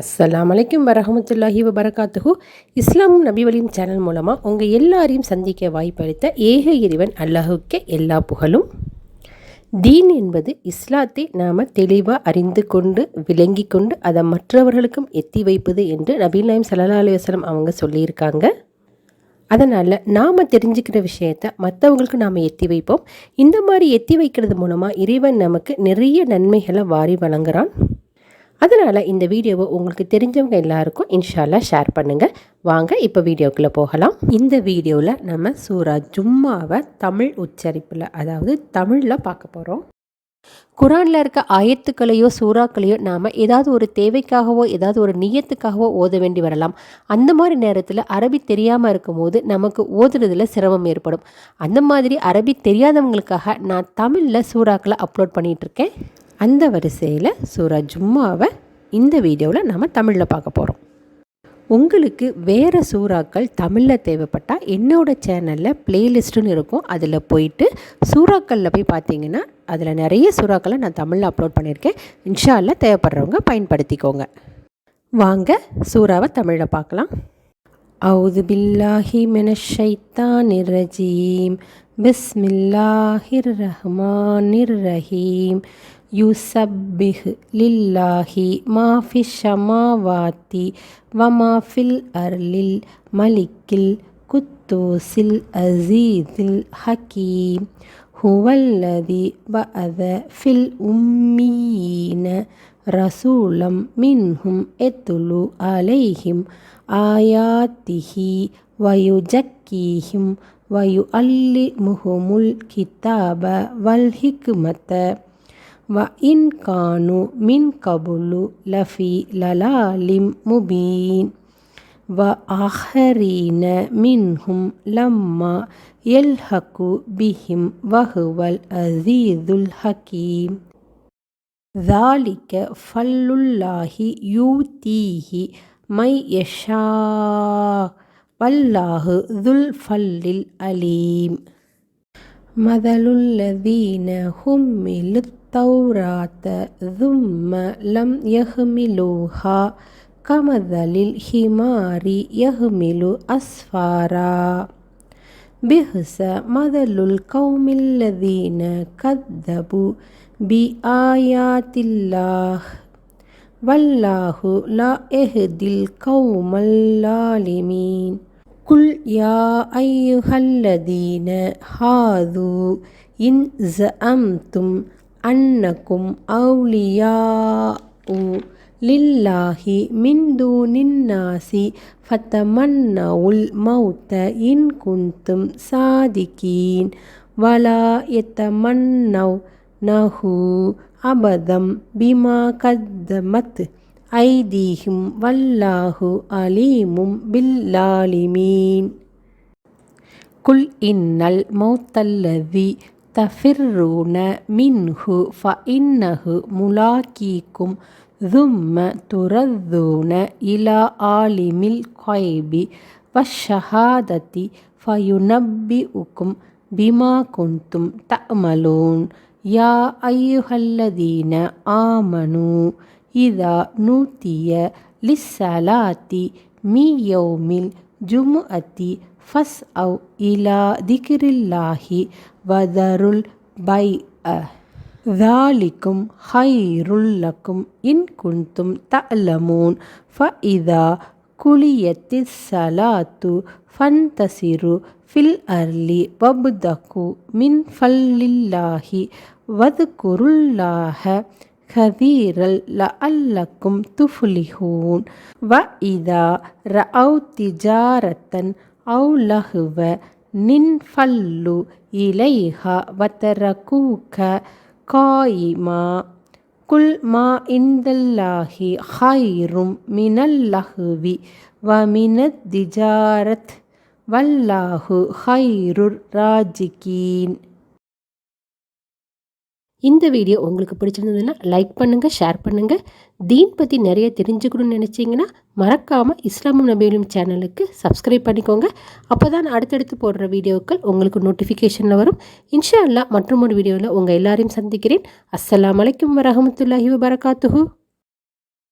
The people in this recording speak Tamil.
அஸ்லாம் அலைக்கும் வரஹமத்துல்லாஹி வபரகாத்துஹு. நபி நபிவலியும் சேனல் மூலமாக உங்கள் எல்லாரையும் சந்திக்க வாய்ப்பளித்த ஏக இறைவன் அல்லாஹுக்கே எல்லா புகழும். தீன் என்பது இஸ்லாத்தை நாம் தெளிவாக அறிந்து கொண்டு விளங்கி கொண்டு அதை மற்றவர்களுக்கும் எத்தி வைப்பது என்று நபீல் நாயம் சல்லா அலி அவங்க சொல்லியிருக்காங்க. அதனால் நாம் தெரிஞ்சுக்கிற விஷயத்த மற்றவங்களுக்கு நாம் எத்தி வைப்போம். இந்த மாதிரி எத்தி வைக்கிறது மூலமாக இறைவன் நமக்கு நிறைய நன்மைகளை வாரி வழங்குறான். அதனால் இந்த வீடியோவை உங்களுக்கு தெரிஞ்சவங்க எல்லாருக்கும் இன்ஷால்லா ஷேர் பண்ணுங்கள் வாங்க இப்போ வீடியோக்குள்ளே போகலாம். இந்த வீடியோவில் நம்ம சூரா ஜும்மாவை தமிழ் உச்சரிப்பில் அதாவது தமிழில் பார்க்க போகிறோம் குரானில் இருக்க ஆயத்துக்களையோ சூறாக்களையோ நாம் ஏதாவது ஒரு தேவைக்காகவோ ஏதாவது ஒரு நீயத்துக்காகவோ ஓத வேண்டி வரலாம். அந்த மாதிரி நேரத்தில் அரபி தெரியாமல் இருக்கும்போது நமக்கு ஓதுறதுல சிரமம் ஏற்படும். அந்த மாதிரி அரபி தெரியாதவங்களுக்காக நான் தமிழில் சூறாக்களை அப்லோட் பண்ணிகிட்ருக்கேன் அந்த வரிசையில் சூரா ஜும்மாவை இந்த வீடியோவில் நம்ம தமிழில் பார்க்க போகிறோம் உங்களுக்கு வேறு சூறாக்கள் தமிழில் தேவைப்பட்டால் என்னோடய சேனலில் ப்ளேலிஸ்ட்டுன்னு இருக்கும். அதில் போயிட்டு சூறாக்களில் போய் பார்த்தீங்கன்னா அதில் நிறைய சூறாக்களை நான் தமிழில் அப்லோட் பண்ணியிருக்கேன். இன்ஷால்ல தேவைப்படுறவங்க பயன்படுத்திக்கோங்க. வாங்க சூறாவை தமிழில் பார்க்கலாம். அவுது பில்லாஹி மெனஷைத்தானிர் ரஜீம். பிஸ்மில்லாஹிர் ரஹ்மானிர் ரஹீம் யுசப்பிஹ் லில்லாஹி மாஃபி ஷமாவாத்தி வமாஃபில் அர்லில் மலிக்கில் குத்தூசில் அசீதில் ஹக்கீம் ஹுவல்லதி பஅத ஃபில் உம்மீன ரசூலம் மின்ஹும் எத்துலு அலைஹிம். ஆயாத்திஹி வயுஜக்கீஹிம் வயு அல்லி முஹுமுல் கிதாப வல் ஹிக்மத்த வ இன் கானு மின் கபுலு லஃபி லலாலிம் முபீன் வ ஆஹரீன மின்ஹும் லம்மா எல்ஹகு பிஹிம் வஹுவல் அசீதுல் ஹக்கீம் ذلك فل الله يؤتيه من يشاء வல்லாஹு துல் ஃபல்லில் அலீம். மதலுல்லதீன ஹும்மிலு தௌராத்த தும்ம லம் யஹ்மிலூஹா கமதலில் ஹிமாரி யஹ்மிலு அஸ்வாரா பிஹ்ச மதலுல் கௌமில்லதீன கத்தபு பி ஆயாத்தில்லாஹ் வல்லாஹு லா எஹ்தில் கௌமல்லாலிமீன் குல் யா ஐயுஹல்லதீன ஹாது இன் ஜஅம்தும் அன்னக்கும் அவுலியா உ லில்லாஹி மிந்து நின்னாசி ஃபத்தமன்னவுல் மௌத்த இன் குந்தும் சாதிக்கீன் வலா எத்தமன்னவ் كنتم صادقين ولا يتمنونه أبدا بما قدمت أيديهم والله عليم بالظالمين قل إن الموت الذي تفرون منه فإنه ملاقيكم ثم تردون إلى عالم الغيب والشهادة فينبئكم بما كنتم تعملون يا أيها الذين آمنوا إذا نوتي للصلاة من يوم الجمعة فاسعوا إلى ذكر الله وذروا البيع ذلكم خير لكم إن كنتم تعلمون فإذا ಕುಲಿಯತಿ ಸಲಾತು ಫಂತಸಿರು ಫಿಲ್ ಅರ್ಲಿ ವಬ್ದಕು ಮಿನ್ ಫಲ್ಲಿಲ್ಲಾಹಿ ವದ್ಕುರುಲ್ಲಾಹ கதீரல் லஅல்லக்கும் துஃப்லிஹூன். வ இதா ரஅவ் திஜாரத்தன் அவு லஹுவ நின் ஃபல்லு இலைஹா வத்தரகூக காயிமா. குல் மா இந்தல்லாஹி ஹைரும் மினல்லஹுவி வ மினத் திஜாரத் வல்லாஹு ஹைருர் ராஜிகீன். இந்த வீடியோ உங்களுக்கு பிடிச்சிருந்ததுன்னா லைக் பண்ணுங்கள் ஷேர் பண்ணுங்கள் தீன் பற்றி நிறைய தெரிஞ்சுக்கணும்னு நினச்சிங்கன்னா மறக்காமல் இஸ்லாமும் நபியும் சேனலுக்கு சப்ஸ்கிரைப் பண்ணிக்கோங்க. அப்போ தான் அடுத்தடுத்து போடுற வீடியோக்கள் உங்களுக்கு நோட்டிஃபிகேஷனில் வரும். இன்ஷா அல்லா மற்றும் ஒரு வீடியோவில் உங்கள் எல்லாரையும் சந்திக்கிறேன். அஸ்ஸலாம் வலைக்கம் வரமத்துல்லாஹி வரகாத்துஹூ